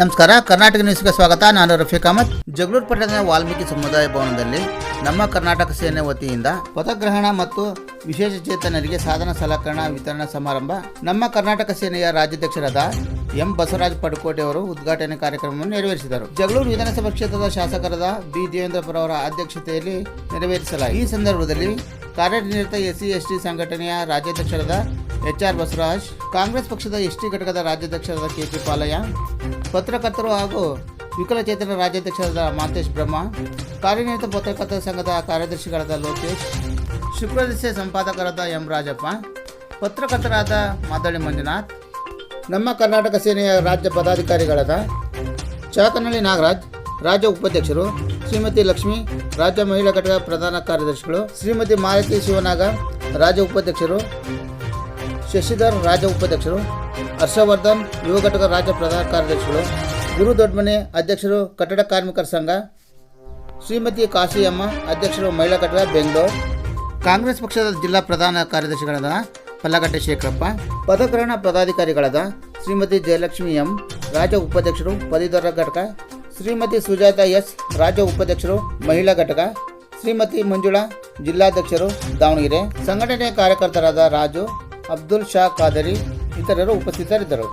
ನಮಸ್ಕಾರ, ಕರ್ನಾಟಕ ನ್ಯೂಸ್ಗೆ ಸ್ವಾಗತ. ನಾನು ರಫೀಕ್ ಅಹಮದ್. ಜಗಳೂರು ಪಟ್ಟಣದ ವಾಲ್ಮೀಕಿ ಸಮುದಾಯ ಭವನದಲ್ಲಿ ನಮ್ಮ ಕರ್ನಾಟಕ ಸೇನೆ ವತಿಯಿಂದ ಪದಗ್ರಹಣ ಮತ್ತು ವಿಶೇಷ ಚೇತನರಿಗೆ ಸಾಧನ ಸಲಕರಣ ವಿತರಣಾ ಸಮಾರಂಭ ನಮ್ಮ ಕರ್ನಾಟಕ ಸೇನೆಯ ರಾಜ್ಯಾಧ್ಯಕ್ಷರಾದ ಎಂ ಬಸವರಾಜ್ ಪಡುಕೋಟೆ ಅವರು ಉದ್ಘಾಟನೆ ಕಾರ್ಯಕ್ರಮವನ್ನು ನೆರವೇರಿಸಿದರು. ಜಗಳೂರು ವಿಧಾನಸಭಾ ಕ್ಷೇತ್ರದ ಶಾಸಕರಾದ ಬಿ. ದೇವೇಂದ್ರಪುರ ಅವರ ಅಧ್ಯಕ್ಷತೆಯಲ್ಲಿ ನೆರವೇರಿಸಲಾಯಿತು. ಈ ಸಂದರ್ಭದಲ್ಲಿ ಕಾರ್ಯನಿರತ ಎಸ್ಸಿ ಎಸ್ಟಿ ಸಂಘಟನೆಯ ರಾಜ್ಯಾಧ್ಯಕ್ಷರಾದ ಎಚ್ ಆರ್ ಬಸವರಾಜ್, ಕಾಂಗ್ರೆಸ್ ಪಕ್ಷದ ಎಸ್ಟಿ ಘಟಕದ ರಾಜ್ಯಾಧ್ಯಕ್ಷರಾದ ಕೆ ಪಿ ಪಾಲಯ್ಯ, ಪತ್ರಕರ್ತರು ಹಾಗೂ ವಿಕಲಚೇತನ ರಾಜ್ಯಾಧ್ಯಕ್ಷರಾದ ಮಾತೇಶ್ ಬ್ರಹ್ಮ, ಕಾರ್ಯನಿರತ ಪತ್ರಕರ್ತರ ಸಂಘದ ಕಾರ್ಯದರ್ಶಿಗಳಾದ ಲೋಕೇಶ್ ಶುಕ್ರದಿಸೆ ಸಂಪಾದಕರಾದ ಎಂ ರಾಜಪ್ಪ, ಪತ್ರಕರ್ತರಾದ ಮಾದಳಿ ಮಂಜುನಾಥ್, ನಮ್ಮ ಕರ್ನಾಟಕ ಸೇನೆಯ ರಾಜ್ಯ ಪದಾಧಿಕಾರಿಗಳಾದ ಚಾಕನಹಳ್ಳಿ ನಾಗರಾಜ್, ರಾಜ್ಯ ಉಪಾಧ್ಯಕ್ಷರು ಶ್ರೀಮತಿ ಲಕ್ಷ್ಮಿ, ರಾಜ್ಯ ಮಹಿಳಾ ಘಟಕ ಪ್ರಧಾನ ಕಾರ್ಯದರ್ಶಿಗಳು, ಶ್ರೀಮತಿ ಮಾಲತಿ ಶಿವನಾಗ, ರಾಜ್ಯ ಉಪಾಧ್ಯಕ್ಷರು ಶಶಿಧರ್ ರಾಜ್ಯ ಉಪಾಧ್ಯಕ್ಷರು ಹರ್ಷವರ್ಧನ್, ಯುವ ಘಟಕ ರಾಜ್ಯ ಪ್ರಧಾನ ಕಾರ್ಯದರ್ಶಿಗಳು, ಗುರು ದೊಡ್ಡಮನೆ ಅಧ್ಯಕ್ಷರು ಕಟ್ಟಡ ಕಾರ್ಮಿಕರ ಸಂಘ, ಶ್ರೀಮತಿ ಕಾಶಿಯಮ್ಮ ಅಧ್ಯಕ್ಷರು ಮಹಿಳಾ ಘಟಕ ಬೆಂಗಳೂರು, ಕಾಂಗ್ರೆಸ್ ಪಕ್ಷದ ಜಿಲ್ಲಾ ಪ್ರಧಾನ ಕಾರ್ಯದರ್ಶಿಗಳಾದ ಪಲ್ಲಗಟ್ಟೆ ಶೇಖರಪ್ಪ, ಪದಗ್ರಹಣ ಪದಾಧಿಕಾರಿಗಳಾದ ಶ್ರೀಮತಿ ಜಯಲಕ್ಷ್ಮಿ ಎಂ, ರಾಜ್ಯ ಉಪಾಧ್ಯಕ್ಷರು ಪದವೀಧರ ಘಟಕ, ಶ್ರೀಮತಿ ಸುಜಾತ ಎಸ್, ರಾಜ್ಯ ಉಪಾಧ್ಯಕ್ಷರು ಮಹಿಳಾ ಘಟಕ, ಶ್ರೀಮತಿ ಮಂಜುಳಾ, ಜಿಲ್ಲಾಧ್ಯಕ್ಷರು ದಾವಣಗೆರೆ, ಸಂಘಟನೆಯ ಕಾರ್ಯಕರ್ತರಾದ ರಾಜು ಅಬ್ದುಲ್ ಶಾ ಖಾದರಿ ಇತರರು ಉಪಸ್ಥಿತರಿದ್ದರು.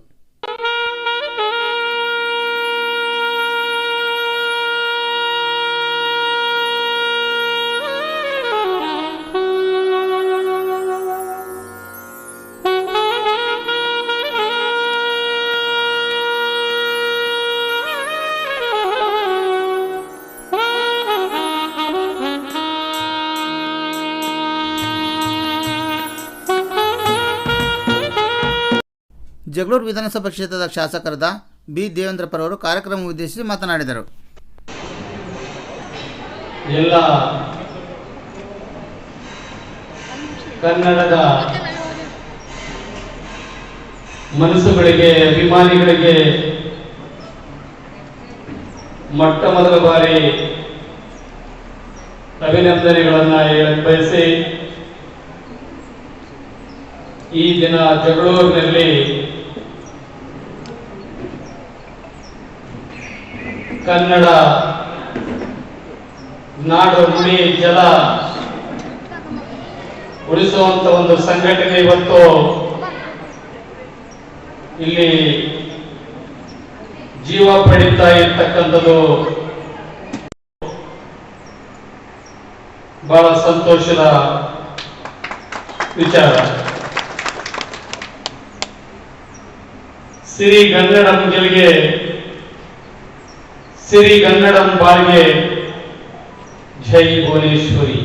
ಜಗಳೂರು ವಿಧಾನಸಭಾ ಕ್ಷೇತ್ರದ ಶಾಸಕರಾದ ಬಿ. ದೇವೇಂದ್ರಪ್ಪ ಅವರು ಕಾರ್ಯಕ್ರಮ ಉದ್ದೇಶಿಸಿ ಮಾತನಾಡಿದರು. ಎಲ್ಲ ಕನ್ನಡದ ಮನಸ್ಸುಗಳಿಗೆ, ಅಭಿಮಾನಿಗಳಿಗೆ ಮೊಟ್ಟ ಮೊದಲ ಬಾರಿ ಅಭಿನಂದನೆಗಳನ್ನ ಹೇಳಕ್ ಬಯಸಿ ಈ ದಿನ ಜಗಳೂರಿನಲ್ಲಿ ಕನ್ನಡ, ನಾಡು, ನುಡಿ, ಜಲ ಉಳಿಸುವಂತ ಒಂದು ಸಂಘಟನೆ ಇವತ್ತು ಇಲ್ಲಿ ಜೀವ ಪಡಿತಾ ಇರ್ತಕ್ಕಂಥದ್ದು ಬಹಳ ಸಂತೋಷದ ವಿಚಾರ. ಸಿರಿ ಕನ್ನಡಂ ಗೆಲ್ಗೆ ಸಿರಿ ಕನ್ನಡಂ ಬಾಳ್ಗೆ ಜೈ ಭುವನೇಶ್ವರಿ